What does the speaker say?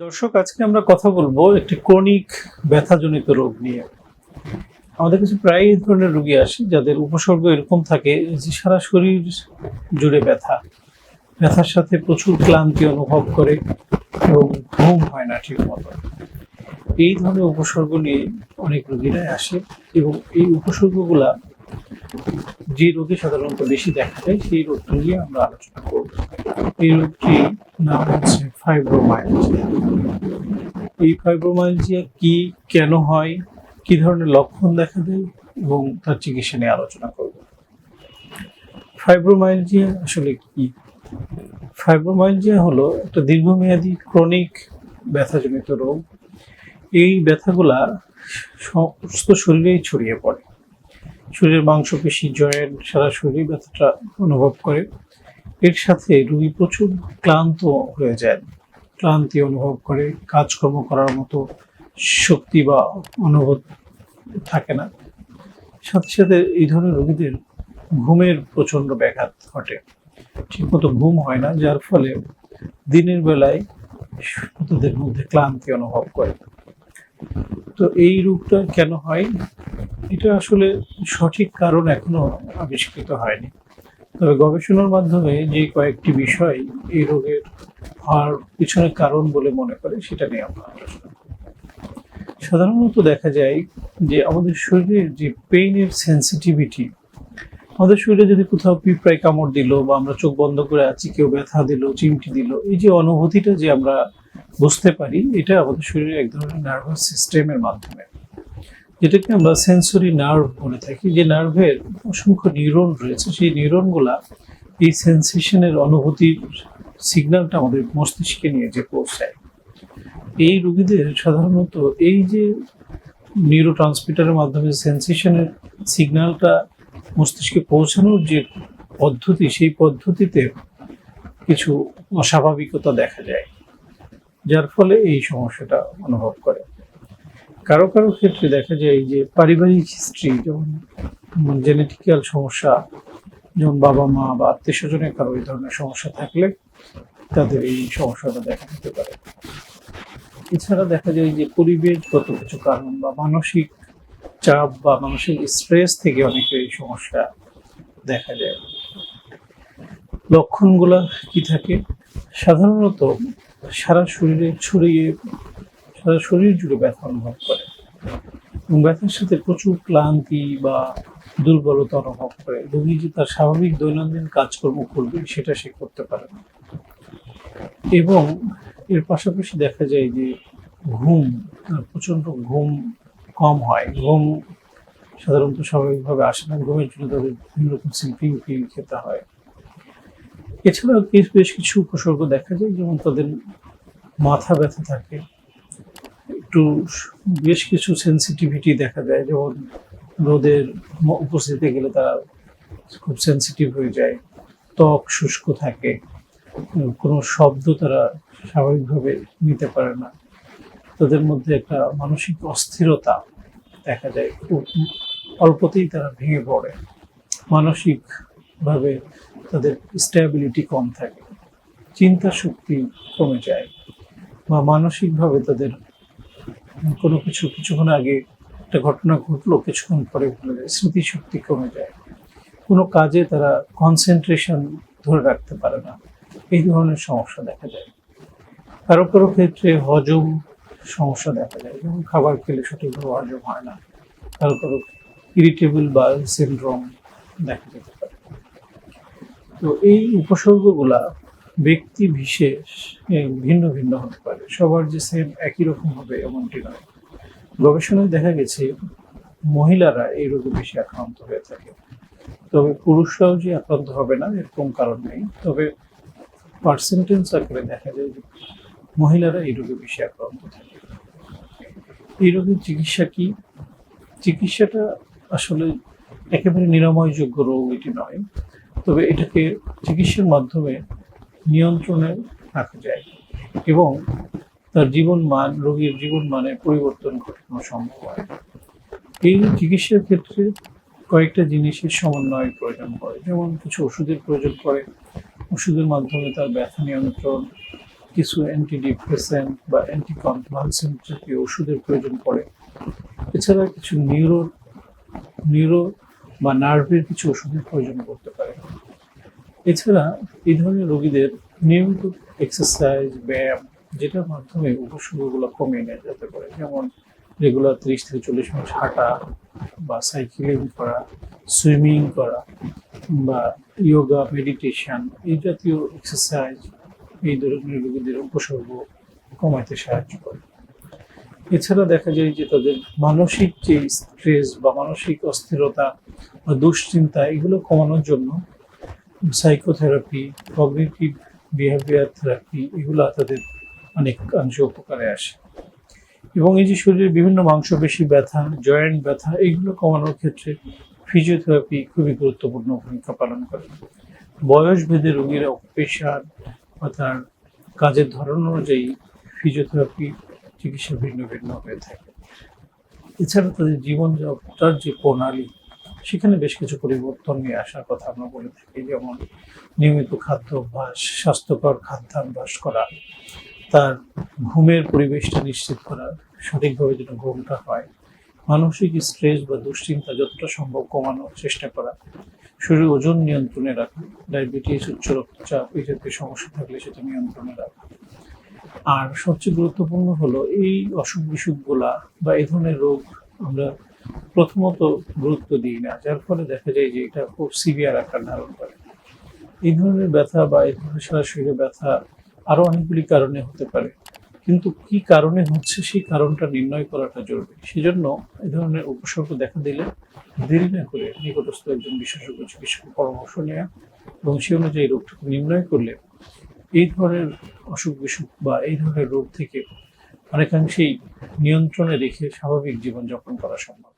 দর্শক, আজকে আমরা কথা বলব একটি ক্রনিক ব্যথাজনিত রোগ নিয়ে। আমাদের কাছে প্রায় এই ধরনের রোগী আসে যাদের উপসর্গ এরকম থাকে যে সারা শরীর জুড়ে ব্যথা। ব্যথার সাথে প্রচুর ক্লান্তি অনুভব করে এবং ঘুম হয় না ঠিক মতো এই ধরনের উপসর্গ নিয়ে অনেক রোগীরাই আসে এবং এই উপসর্গগুলা যে রোগে সাধারণত বেশি দেখা যায় সেই রোগটা নিয়ে আমরা আলোচনা করব। এই রোগটি নাম হচ্ছে ফাইব্রোমাইলজিয়া এই ফাইব্রোমাইলজিয়া কি, কেন হয়, কি ধরনের লক্ষণ দেখা দেয়, এবং তার চিকিৎসা নিয়ে আলোচনা করব। ফাইব্রোমাইলজিয়া আসলে কি? ফাইব্রোমাইলজিয়া হলো একটা দীর্ঘমেয়াদী ক্রনিক ব্যথাজনিত রোগ। এই ব্যথাগুলা সমস্ত শরীরেই ছড়িয়ে পড়ে। শরীরের মাংসপেশি জয়েন্ট সারা শরীর ব্যথাটা অনুভব করে। এর সাথে রুগী প্রচুর ক্লান্ত হয়ে যায়, ক্লান্তি অনুভব করে, কাজকর্ম করার মতো শক্তি বা অনুভব থাকে না। সাথে সাথে এই ধরনের রোগীদের ঘুমের প্রচণ্ড ব্যাঘাত ঘটে। ঠিকমতো ঘুম হয় না, যার ফলে দিনের বেলায় তাদের মধ্যে ক্লান্তি অনুভব করে। তো এই রোগটা কেন হয়? এটা আসলে সঠিক কারণ এখনও আবিষ্কৃত হয়নি। তবে গবেষণার মাধ্যমে যে কয়েকটি বিষয় এই রোগের হওয়ার পিছনে কারণ বলে মনে করে, সেটা নিয়ে আমরা আলোচনা সাধারণত দেখা যায় যে আমাদের শরীরের যে পেইনের সেন্সিটিভিটি আমাদের শরীরে যদি কোথাও পিঁপড়ায় কামড় দিল বা আমরা চোখ বন্ধ করে আছি, কেউ ব্যথা দিল, চিমটি দিল, এই যে অনুভূতিটা যে আমরা বুঝতে পারি, এটা আমাদের শরীরের এক ধরনের নার্ভাস সিস্টেমের মাধ্যমে। যেটাকে আমরা সেন্সরি নার্ভ বলে থাকি, যে নার্ভের অসংখ্য নিউরন রয়েছে। সেই নিউরনগুলা এই সেন্সেশনের অনুভূতির সিগন্যালটা আমাদের মস্তিষ্কে নিয়ে যে পৌঁছায়। এই রুগীদের সাধারণত এই যে নিউরো ট্রান্সমিটারের মাধ্যমে সেন্সেশনের সিগন্যালটা মস্তিষ্কে পৌঁছানোর যে পদ্ধতি, সেই পদ্ধতিতে কিছু অস্বাভাবিকতা দেখা যায়, যার ফলে এই সমস্যাটা অনুভব করে। কারও কারও ক্ষেত্রে দেখা যায় যে পারিবারিক হিস্ট্রি যেমন জেনেটিক্যাল সমস্যা যেমন বাবা মা বা আত্মীয় স্বজনের কারও এই ধরনের সমস্যা থাকলে তাদের এই সমস্যাটা দেখা দিতে পারে। এছাড়া দেখা যায় যে পরিবেশগত কিছু কারণ বা মানসিক চাপ বা মানসিক স্ট্রেস থেকে অনেকের এই সমস্যা দেখা যায়। লক্ষণগুলো কি থাকে? সাধারণত সারা শরীরে ছড়িয়ে, সারা শরীর জুড়ে ব্যথা অনুভব ব্যথার সাথে প্রচুর ক্লান্তি বা দুর্বলতা অনুভব করে। রোগী যে তার স্বাভাবিক দৈনন্দিন কাজকর্ম করবে, সেটা সে করতে পারে না। এবং এর পাশাপাশি দেখা যায় যে ঘুম প্রচণ্ড ঘুম কম হয়। ঘুম সাধারণত স্বাভাবিকভাবে আসে না। ঘুমের জন্য তাদের বিভিন্ন রকম স্লিপিং পিল খেতে হয়। এছাড়াও বেশ বেশ কিছু উপসর্গ দেখা যায়, যেমন তাদের মাথা ব্যথা থাকে একটু বেশ কিছু সেন্সিটিভিটি দেখা যায় যেমন রোদের উপস্থিতিতে গেলে তারা খুব সেন্সিটিভ হয়ে যায়, ত্বক শুষ্ক থাকে কোনো শব্দ তারা স্বাভাবিকভাবে নিতে পারে না। তাদের মধ্যে একটা মানসিক অস্থিরতা দেখা যায় খুব অল্পতেই তারা ভেঙে পড়ে। মানসিকভাবে তাদের স্ট্যাবিলিটি কম থাকে, চিন্তা শক্তি কমে যায় বা মানসিকভাবে তাদের কোনো কিছু, কিছুক্ষণ আগে একটা ঘটনা ঘটলো, কিছুক্ষণ পরে ভুলে যায় স্মৃতিশক্তি কমে যায়। কোনো কাজে তারা কনসেন্ট্রেশন ধরে রাখতে পারে না। এই ধরনের সমস্যা দেখা যায়। কারও কারও ক্ষেত্রে হজম সমস্যা দেখা যায়। যেমন খাবার খেলে সঠিকভাবে হজম হয় না। কারও কারও ইরিটেবল বা সিনড্রোম দেখা যেতে পারে। তো এই উপসর্গগুলা ব্যক্তি বিশেষ ভিন্ন ভিন্ন হতে পারে। সবার যে সেম একই রকম হবে এমনটি নয়। গবেষণায় দেখা গেছে, মহিলারা এই রোগে বেশি আক্রান্ত হয়ে থাকে। তবে পুরুষরাও যে আক্রান্ত হবে না, এরকম কারণ নেই। তবে পার্সেন্টেজ আকারে দেখা যায় যে মহিলারা এই রোগে বেশি আক্রান্ত থাকে। এই রোগের চিকিৎসা কি? চিকিৎসাটা আসলে একেবারে নিরাময়যোগ্য রোগ এটি নয়। তবে এটাকে চিকিৎসার মাধ্যমে নিয়ন্ত্রণে রাখা যায় এবং তার জীবন মান, রোগীর জীবন মানে পরিবর্তন ঘটানো সম্ভব হয়। এই চিকিৎসার ক্ষেত্রে কয়েকটা জিনিসের সমন্বয় প্রয়োজন পড়ে। যেমন কিছু ওষুধের প্রয়োজন পড়ে। ওষুধের মাধ্যমে তার ব্যথা নিয়ন্ত্রণ, কিছু অ্যান্টিডিপ্রেসেন্ট বা অ্যান্টিকনভালসেন্ট জাতীয় ওষুধের প্রয়োজন পড়ে। এছাড়া কিছু নিউরো নিউরো বা নার্ভের কিছু ওষুধের প্রয়োজন পড়তে এছাড়া এই ধরনের রোগীদের নিয়মিত এক্সারসাইজ ব্যায়াম যেটার মাধ্যমে উপসর্গগুলো কমিয়ে নেওয়া যেতে পারে। যেমন রেগুলার তিরিশ থেকে চল্লিশ মিনিট হাঁটা বা সাইকেলিং করা সুইমিং করা বা ইয়োগা মেডিটেশন এই জাতীয় এক্সারসাইজ এই ধরনের রোগীদের উপসর্গ কমাতে সাহায্য করে। এছাড়া দেখা যায় যে তাদের মানসিক যে স্ট্রেস বা মানসিক অস্থিরতা বা দুশ্চিন্তা এগুলো কমানোর জন্য সাইকোথেরাপি কগনিটিভ বিহেভিয়ার থেরাপি এগুলো তাদের অনেকাংশে উপকারে আসে। এবং এই যে শরীরের বিভিন্ন মাংসপেশি ব্যথা, জয়েন্ট ব্যথা, এগুলো কমানোর ক্ষেত্রে ফিজিওথেরাপি খুবই গুরুত্বপূর্ণ ভূমিকা পালন করে। বয়স ভেদে রোগীর অকুপেশন বা তার কাজের ধরন অনুযায়ী ফিজিওথেরাপি চিকিৎসা ভিন্ন ভিন্ন হয়ে থাকে। এছাড়া তাদের জীবনযাত্রার যে প্রণালী সেখানে বেশ কিছু পরিবর্তন নিয়ে আসার কথা আমরা বলে থাকি, যেমন নিয়মিত খাদ্য অভ্যাস, স্বাস্থ্যকর খাদ্যাভ্যাস করা, তার ঘুমের পরিবেশটা নিশ্চিত করা, সঠিকভাবে যেন ঘুমটা হয়, মানসিক স্ট্রেস বা দুশ্চিন্তা যতটা সম্ভব কমানোর চেষ্টা করা, শরীর ওজন নিয়ন্ত্রণে রাখা ডায়াবেটিস উচ্চ রক্তচাপ, এই জাতীয় সমস্যা থাকলে সেটা নিয়ন্ত্রণে রাখা। আর সবচেয়ে গুরুত্বপূর্ণ হলো এই অসুখ বিসুখগুলা বা এই ধরনের রোগ আমরা প্রথমত গুরুত্ব দিই না, যার ফলে দেখা যায় যে এটা খুব সিভিয়ার আকার ধারণ করে। এই ধরনের ব্যথা বা এই ধরনের সারা শরীরে ব্যথা আরও অনেকগুলি কারণে হতে পারে। কিন্তু কি কারণে হচ্ছে সেই কারণটা নির্ণয় করাটা জরুরি। সেজন্য এই ধরনের উপসর্গ দেখা দিলে দেরি না করে নিকটস্থ একজন বিশেষজ্ঞ চিকিৎসকের পরামর্শ নেওয়া এবং সে অনুযায়ী রোগটাকে নির্ণয় করলে এই ধরনের অসুখ বিসুখ বা এই ধরনের রোগ থেকে অনেকাংশেই নিয়ন্ত্রণে রেখে স্বাভাবিক জীবনযাপন করা সম্ভব।